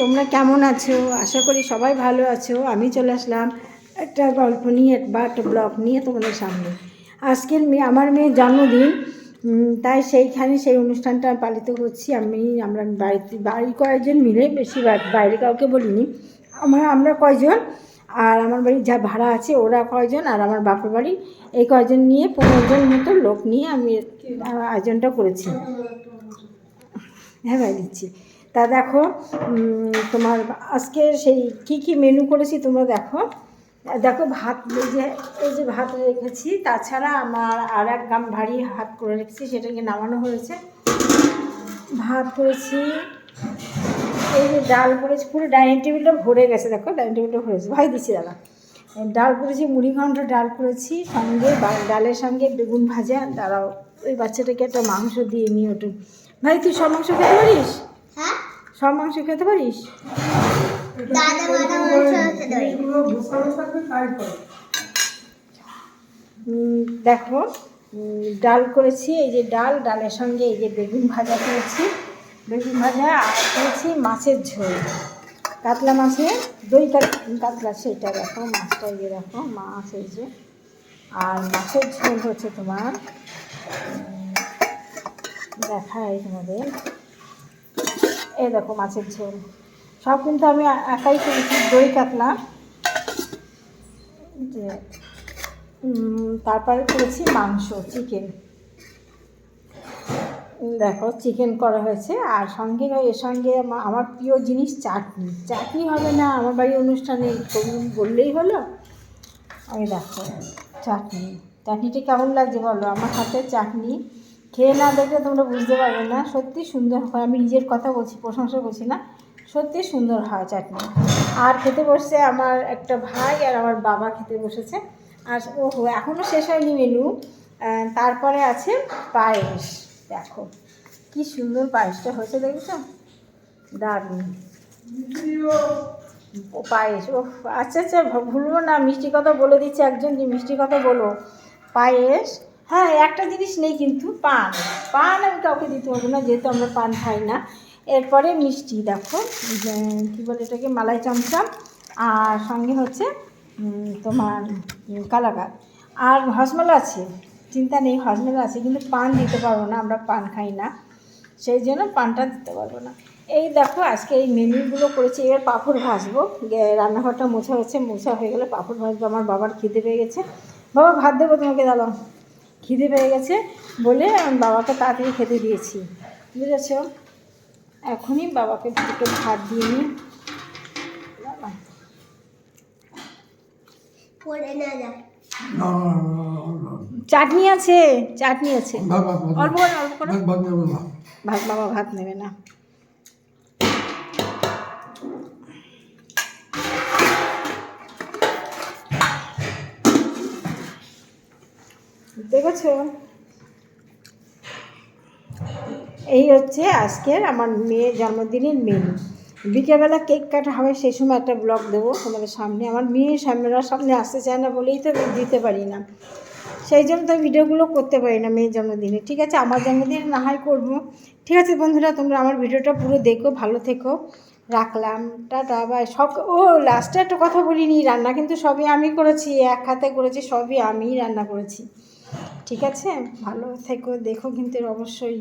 তোমরা কেমন আছো? আশা করি সবাই ভালো আছো। আমি চলে আসলাম একটা গল্প নিয়ে, বা একটা ব্লগ নিয়ে তোমাদের সামনে। আজকের মেয়ে, আমার মেয়ের জন্মদিন তাই সেইখানে সেই অনুষ্ঠানটা পালিত করছি আমি, আমরা বাড়িতে বাড়ির কয়েকজন মিলে বেশি বাইরে কাউকে বলিনি। আমার, আমরা কয়জন? আর আমার বাড়ি যা ভাড়া আছে, ওরা কয়জন? আর আমার বাপের বাড়ি, এই কয়জন নিয়ে পনেরো জন মতো লোক নিয়ে আমি আয়োজনটা করেছি। হ্যাঁ ভাই, দিচ্ছি। তা দেখো তোমার আজকে সেই কি কি মেনু করেছি তোমরা দেখো। দেখো ভাত, এই যে এই যে ভাত রেখেছি, তাছাড়া আমার আর এক গাম ভারী ভাত করে রেখেছি সেটাকে নামানো হয়েছে। ভাত করেছি, এই যে ডাল করেছি, পুরো ডাইনিং টেবিলটা ভরে গেছে, দেখো, ডাইনিং টেবিলটা ভরেছে ভাই দিচ্ছি দাদা। ডাল করেছি, মুড়ি ঘন্ট ডাল করেছি, সঙ্গে ডালের সঙ্গে বেগুন ভাজা, দাঁড়াও, ওই বাচ্চাটাকে একটা মাংস দিয়ে নিয়ে ওঠু। ভাই, তুই সব মাংস খেতে পারিস? হ্যাঁ? সব মাংস খেতে পারিস? দাদা মাংস দেখো ডাল করেছি এই যে ডাল ডালের সঙ্গে এই যে বেগুন ভাজা করেছি। বেগুন ভাজা আর করেছি মাছের ঝোল। কাতলা মাছের দই কাত- কাতলা সেটা দেখো মাছটা এই যে দেখো মাছ এই যে। আর মাছের ঝোল হচ্ছে তোমার দেখাই তোমাদের। এই দেখো মাছের ঝোল। সব কিন্তু আমি একাই করেছি, দই কাতলা। যে তারপরে করেছি মাংস, চিকেন। দেখো, চিকেন করা হয়েছে। আর সঙ্গে এর সঙ্গে আমা- আমার প্রিয় জিনিস চাটনি। চাটনি হবে না, আমার বাড়ির অনুষ্ঠানে বললেই হলো। আমি দেখো, চাটনি। চাটনিটা কেমন লাগছে বলো? আমার হাতে চাটনি। খেয়ে না দেখলে তোমরা বুঝতে পারবে না। সত্যি সুন্দর হয়। আমি নিজের কথা বলছি, প্রশংসা করছি না। সত্যি সুন্দর হয় চাটনি। আর খেতে বসছে আমার একটা ভাই আর আমার বাবা খেতে বসেছে। আর ওহো এখনও শেষ হয়নি মেনু তারপরে আছে পায়েস। দেখো, কি সুন্দর পায়েসটা হয়েছে দেখেছ? দারুণ। ও পায়েস ও আচ্ছা আচ্ছা ভুলবো না। মিষ্টি কথা বলে দিচ্ছে, একজন যে মিষ্টি কথা বলো। পায়েস হ্যাঁ একটা জিনিস নেই কিন্তু পান। পান আমি কাউকে দিতে পারব না যেহেতু আমরা পান খাই না। এরপরে মিষ্টি দেখো কী বলে এটাকে মালাই চমচম আর সঙ্গে হচ্ছে তোমার উম, কালাকাত আর হজমেলা আছে চিন্তা নেই হজমেলা আছে কিন্তু পান দিতে পারব না আমরা পান খাই না। সেই জন্য পানটা দিতে পারব না। এই দেখো আজকে এই মেনুগুলো করেছি এবার পাঁপড় ভাজবো। রান্নাঘরটা মোছা হচ্ছে মোছা হয়ে গেলে পাঁপড় ভাজবো আমার বাবার খিদে পেয়ে গেছে। বাবা ভাত দেবো তোমাকে দাঁড়াও। খিদে পেয়ে গেছে বলে আমি বাবাকে তাড়াতাড়ি খেতে দিয়েছি। বুঝেছ? এখনই বাবাকে দুটো ভাত দিয়ে নিই চাটনি আছে চাটনি আছে। অল্প করে অল্প করে। ভাত বাবা ভাত নেবে না। দেখেছ? এই হচ্ছে আজকের আমার মেয়ের জন্মদিনের মেনু বিকেলবেলা কেক কাটা হবে, সেই সময় একটা ব্লগ দেবো তোমাদের সামনে। আমার মেয়ে সামনেরা সামনে আসতে চায় না বলেই তো দিতে পারি না। সেই জন্য তো ভিডিওগুলো করতে পারি না মেয়ের জন্মদিনে। ঠিক আছে, আমার জন্মদিনে না হয় করব। ঠিক আছে বন্ধুরা, তোমরা আমার ভিডিওটা পুরো দেখো, ভালো থেকো। রাখলাম, টাটা বাই সব ও লাস্টে একটা কথা বলিনি, রান্না কিন্তু সবই আমি করেছি, এক হাতে করেছি, সবই আমিই রান্না করেছি। ঠিক আছে? ভালো থেকো দেখো কিন্তু অবশ্যই।